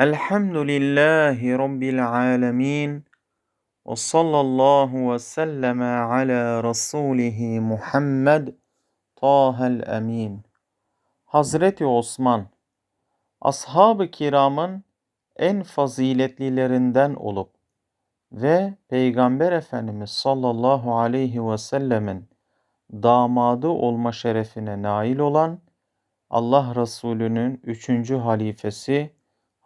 Elhamdülillahi Rabbil alemin. Ve sallallahu ve selleme ala Resulihi Muhammed Tahel Emin. Hazreti Osman, ashab-ı kiramın en faziletlilerinden olup ve Peygamber Efendimiz sallallahu aleyhi ve sellemin damadı olma şerefine nail olan Allah Resulü'nün üçüncü halifesi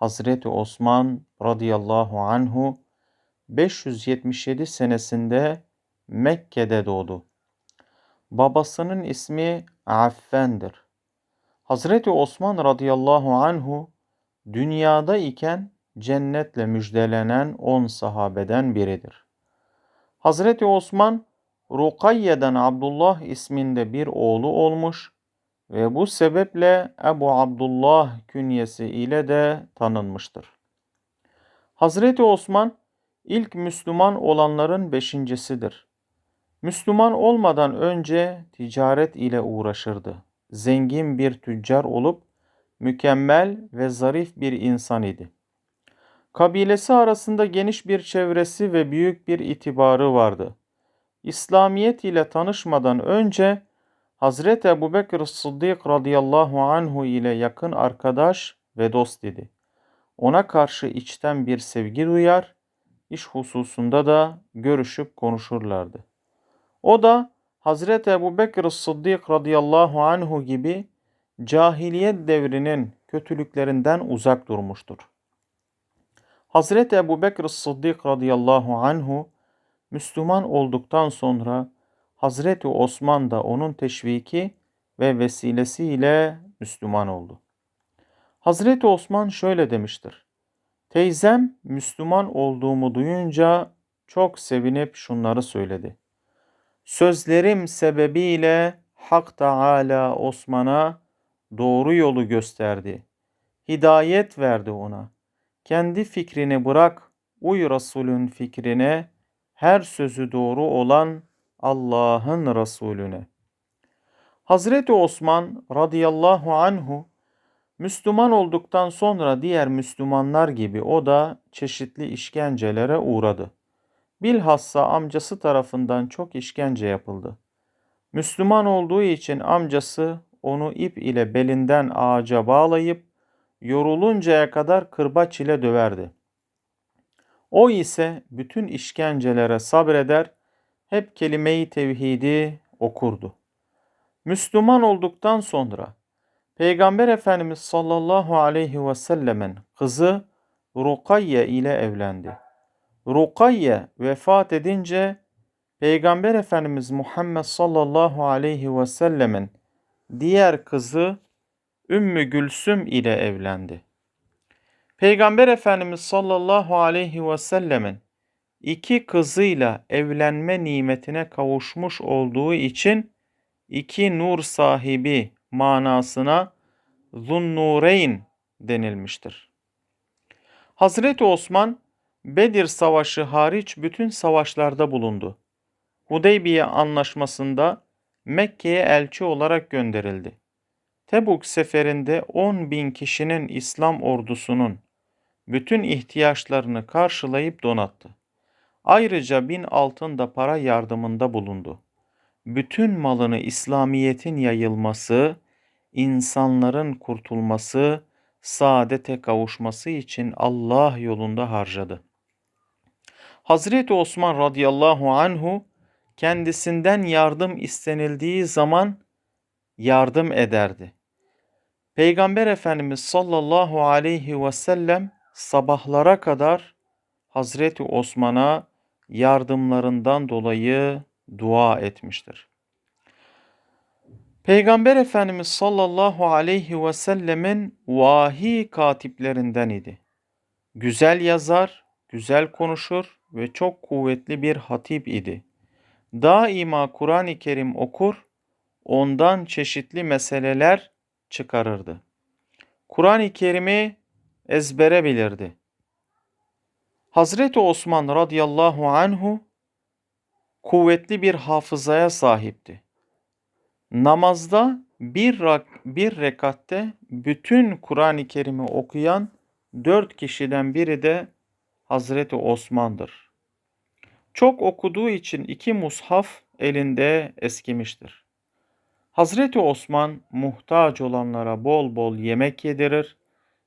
Hazreti Osman radıyallahu anhu 577 senesinde Mekke'de doğdu. Babasının ismi Affen'dir. Hazreti Osman radıyallahu anhu dünyada iken cennetle müjdelenen on sahabeden biridir. Hazreti Osman Rukayye'den Abdullah isminde bir oğlu olmuş ve bu sebeple Ebu Abdullah künyesi ile de tanınmıştır. Hazreti Osman ilk Müslüman olanların beşincisidir. Müslüman olmadan önce ticaret ile uğraşırdı. Zengin bir tüccar olup mükemmel ve zarif bir insan idi. Kabilesi arasında geniş bir çevresi ve büyük bir itibarı vardı. İslamiyet ile tanışmadan önce Hazreti Ebu Bekir Sıddık radıyallahu anhu ile yakın arkadaş ve dost idi. Ona karşı içten bir sevgi duyar, iş hususunda da görüşüp konuşurlardı. O da Hazreti Ebu Bekir Sıddık radıyallahu anhu gibi cahiliyet devrinin kötülüklerinden uzak durmuştur. Hazreti Ebu Bekir Sıddık radıyallahu anhu Müslüman olduktan sonra Hazreti Osman da onun teşviki ve vesilesiyle Müslüman oldu. Hazreti Osman şöyle demiştir. Teyzem Müslüman olduğumu duyunca çok sevinip şunları söyledi. Sözlerim sebebiyle Hak Teala Osman'a doğru yolu gösterdi. Hidayet verdi ona. Kendi fikrini bırak, uy Resulün fikrine, her sözü doğru olan Allah'ın Resulüne. Hazreti Osman radıyallahu anhu Müslüman olduktan sonra diğer Müslümanlar gibi o da çeşitli işkencelere uğradı. Bilhassa amcası tarafından çok işkence yapıldı. Müslüman olduğu için amcası onu ip ile belinden ağaca bağlayıp yoruluncaya kadar kırbaç ile döverdi. O ise bütün işkencelere sabreder hep kelime-i tevhidi okurdu. Müslüman olduktan sonra Peygamber Efendimiz sallallahu aleyhi ve sellemin kızı Rukayye ile evlendi. Rukayye vefat edince Peygamber Efendimiz Muhammed sallallahu aleyhi ve sellemin diğer kızı Ümmü Gülsüm ile evlendi. Peygamber Efendimiz sallallahu aleyhi ve sellemin iki kızıyla evlenme nimetine kavuşmuş olduğu için iki nur sahibi manasına Zunnureyn denilmiştir. Hazreti Osman Bedir Savaşı hariç bütün savaşlarda bulundu. Hudeybiye anlaşmasında Mekke'ye elçi olarak gönderildi. Tebuk seferinde 10 bin kişinin İslam ordusunun bütün ihtiyaçlarını karşılayıp donattı. Ayrıca bin altın da para yardımında bulundu. Bütün malını İslamiyet'in yayılması, insanların kurtulması, saadete kavuşması için Allah yolunda harcadı. Hazreti Osman radıyallahu anhu kendisinden yardım istenildiği zaman yardım ederdi. Peygamber Efendimiz sallallahu aleyhi ve sellem sabahlara kadar Hazreti Osman'a yardımlarından dolayı dua etmiştir. Peygamber Efendimiz sallallahu aleyhi ve sellemin vahiy katiplerinden idi. Güzel yazar, güzel konuşur ve çok kuvvetli bir hatip idi. Daima Kur'an-ı Kerim okur, ondan çeşitli meseleler çıkarırdı. Kur'an-ı Kerim'i ezbere bilirdi. Hazreti Osman radıyallahu anhu kuvvetli bir hafızaya sahipti. Namazda bir, rak, bir rekatte bütün Kur'an-ı Kerim'i okuyan dört kişiden biri de Hazreti Osman'dır. Çok okuduğu için iki mushaf elinde eskimiştir. Hazreti Osman muhtaç olanlara bol bol yemek yedirir,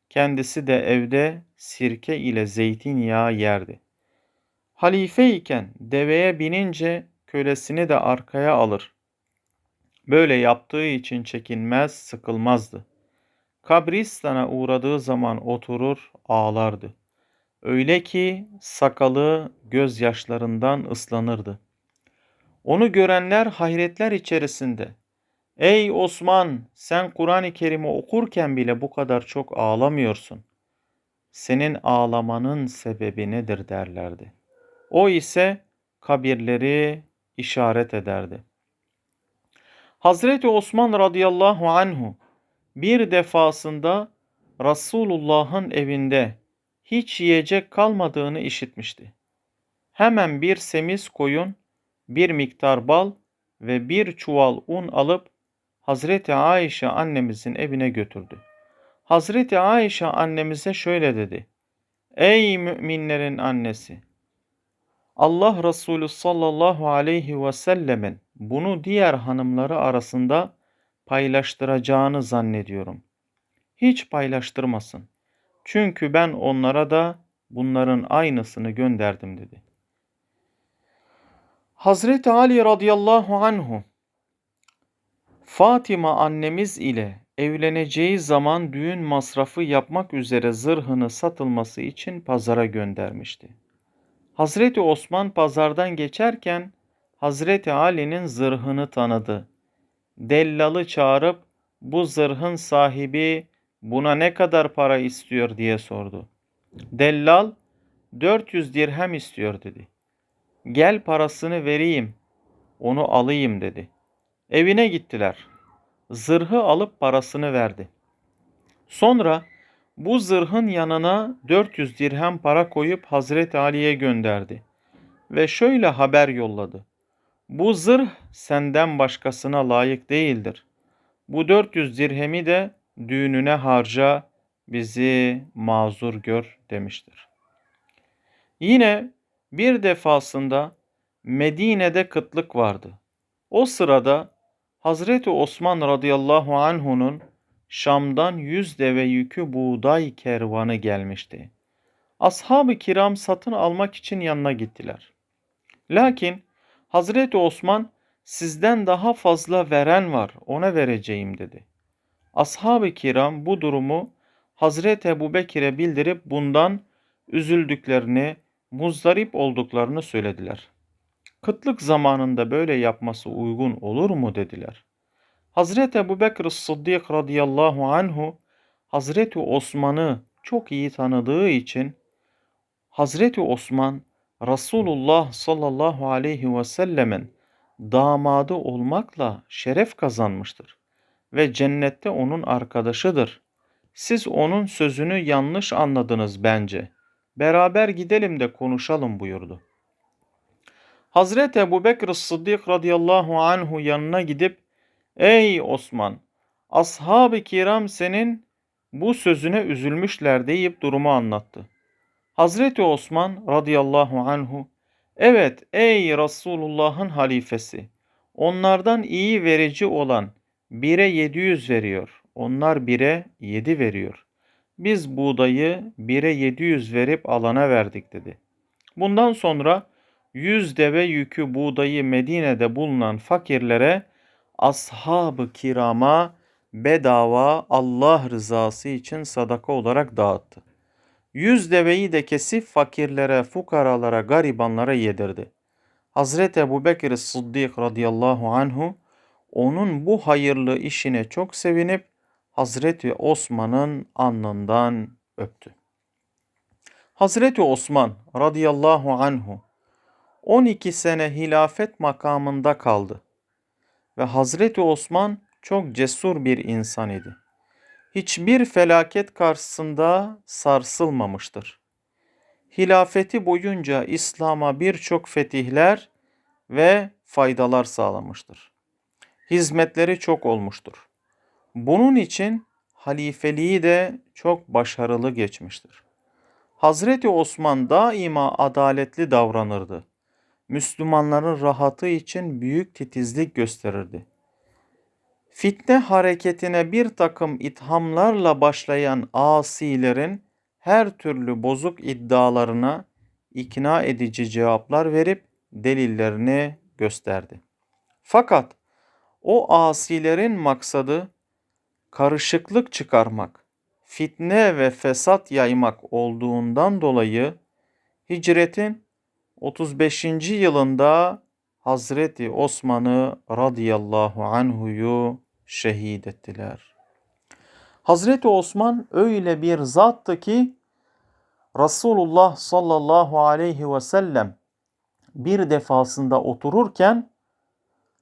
kendisi de evde sirke ile zeytinyağı yerdi. Halife iken deveye binince kölesini de arkaya alır. Böyle yaptığı için çekinmez, sıkılmazdı. Kabristan'a uğradığı zaman oturur, ağlardı. Öyle ki sakalı gözyaşlarından ıslanırdı. Onu görenler hayretler içerisinde. Ey Osman, sen Kur'an-ı Kerim'i okurken bile bu kadar çok ağlamıyorsun. Senin ağlamanın sebebi nedir derlerdi. O ise kabirleri işaret ederdi. Hazreti Osman radıyallahu anhu bir defasında Resulullah'ın evinde hiç yiyecek kalmadığını işitmişti. Hemen bir semiz koyun, bir miktar bal ve bir çuval un alıp Hazreti Ayşe annemizin evine götürdü. Hazreti Ayşe annemize şöyle dedi. Ey müminlerin annesi! Allah Resulü sallallahu aleyhi ve sellemin bunu diğer hanımları arasında paylaştıracağını zannediyorum. Hiç paylaştırmasın. Çünkü ben onlara da bunların aynısını gönderdim dedi. Hazreti Ali radıyallahu anhu Fatima annemiz ile evleneceği zaman düğün masrafı yapmak üzere zırhını satılması için pazara göndermişti. Hazreti Osman pazardan geçerken Hazreti Ali'nin zırhını tanıdı. Dellalı çağırıp bu zırhın sahibi buna ne kadar para istiyor diye sordu. Dellal 400 dirhem istiyor dedi. Gel parasını vereyim, onu alayım dedi. Evine gittiler. Zırhı alıp parasını verdi. Sonra bu zırhın yanına 400 dirhem para koyup Hazreti Ali'ye gönderdi. Ve şöyle haber yolladı. Bu zırh senden başkasına layık değildir. Bu 400 dirhemi de düğününe harca, bizi mazur gör demiştir. Yine bir defasında Medine'de kıtlık vardı. O sırada Hazreti Osman radıyallahu anhu'nun Şam'dan yüz deve yükü buğday kervanı gelmişti. Ashab-ı kiram satın almak için yanına gittiler. Lakin Hazreti Osman sizden daha fazla veren var ona vereceğim dedi. Ashab-ı kiram bu durumu Hazreti Ebu Bekir'e bildirip bundan üzüldüklerini, muzdarip olduklarını söylediler. Kıtlık zamanında böyle yapması uygun olur mu dediler. Hazreti Ebu Bekir Sıddık radıyallahu anhu Hazreti Osman'ı çok iyi tanıdığı için Hazreti Osman Resulullah sallallahu aleyhi ve sellemin damadı olmakla şeref kazanmıştır ve cennette onun arkadaşıdır. Siz onun sözünü yanlış anladınız bence. Beraber gidelim de konuşalım buyurdu. Hazreti Ebu Bekir Sıddık radıyallahu anhu yanına gidip Ey Osman! Ashab-ı kiram senin bu sözüne üzülmüşler deyip durumu anlattı. Hazreti Osman radıyallahu anhu Evet ey Resulullah'ın halifesi onlardan iyi verici olan bire 700 veriyor. Onlar bire 7 veriyor. Biz buğdayı bire 700 verip alana verdik dedi. Bundan sonra 100 deve yükü buğdayı Medine'de bulunan fakirlere ashab-ı kirama bedava Allah rızası için sadaka olarak dağıttı. Yüz deveyi de kesip fakirlere, fukaralara, garibanlara yedirdi. Hazreti Ebu Bekir Sıddık radıyallahu anhu onun bu hayırlı işine çok sevinip Hazreti Osman'ın alnından öptü. Hazreti Osman radıyallahu anhu 12 sene hilafet makamında kaldı ve Hazreti Osman çok cesur bir insan idi. Hiçbir felaket karşısında sarsılmamıştır. Hilafeti boyunca İslam'a birçok fetihler ve faydalar sağlamıştır. Hizmetleri çok olmuştur. Bunun için halifeliği de çok başarılı geçmiştir. Hazreti Osman daima adaletli davranırdı. Müslümanların rahatı için büyük titizlik gösterirdi. Fitne hareketine bir takım ithamlarla başlayan asilerin her türlü bozuk iddialarına ikna edici cevaplar verip delillerini gösterdi. Fakat o asilerin maksadı karışıklık çıkarmak, fitne ve fesat yaymak olduğundan dolayı hicretin 35. yılında Hazreti Osman'ı radıyallahu anhuyu şehit ettiler. Hazreti Osman öyle bir zattı ki Resulullah sallallahu aleyhi ve sellem bir defasında otururken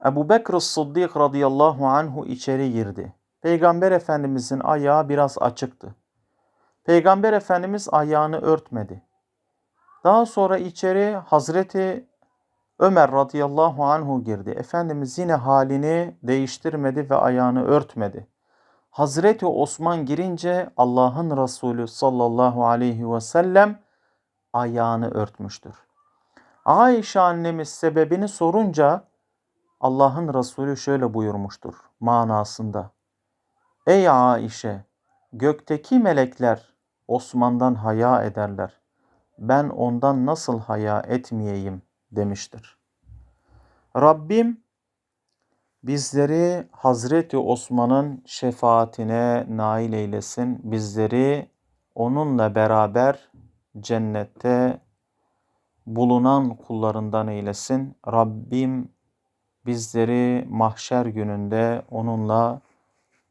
Ebu Bekir Sıddık radıyallahu anhu içeri girdi. Peygamber Efendimizin ayağı biraz açıktı. Peygamber Efendimiz ayağını örtmedi. Daha sonra içeri Hazreti Ömer radıyallahu anhu girdi. Efendimiz yine halini değiştirmedi ve ayağını örtmedi. Hazreti Osman girince Allah'ın Resulü sallallahu aleyhi ve sellem ayağını örtmüştür. Ayşe annemiz sebebini sorunca Allah'ın Resulü şöyle buyurmuştur manasında. Ey Aişe, gökteki melekler Osman'dan haya ederler. Ben ondan nasıl haya etmeyeyim demiştir. Rabbim bizleri Hazreti Osman'ın şefaatine nail eylesin. Bizleri onunla beraber cennette bulunan kullarından eylesin. Rabbim bizleri mahşer gününde onunla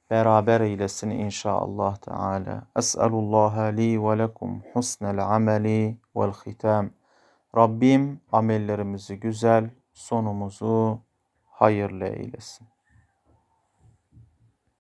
beraber eylesin inşallah Teala. Es'elullah li ve lekum husnel ameli vel hitam. Rabbim amellerimizi güzel, sonumuzu hayırlı eylesin.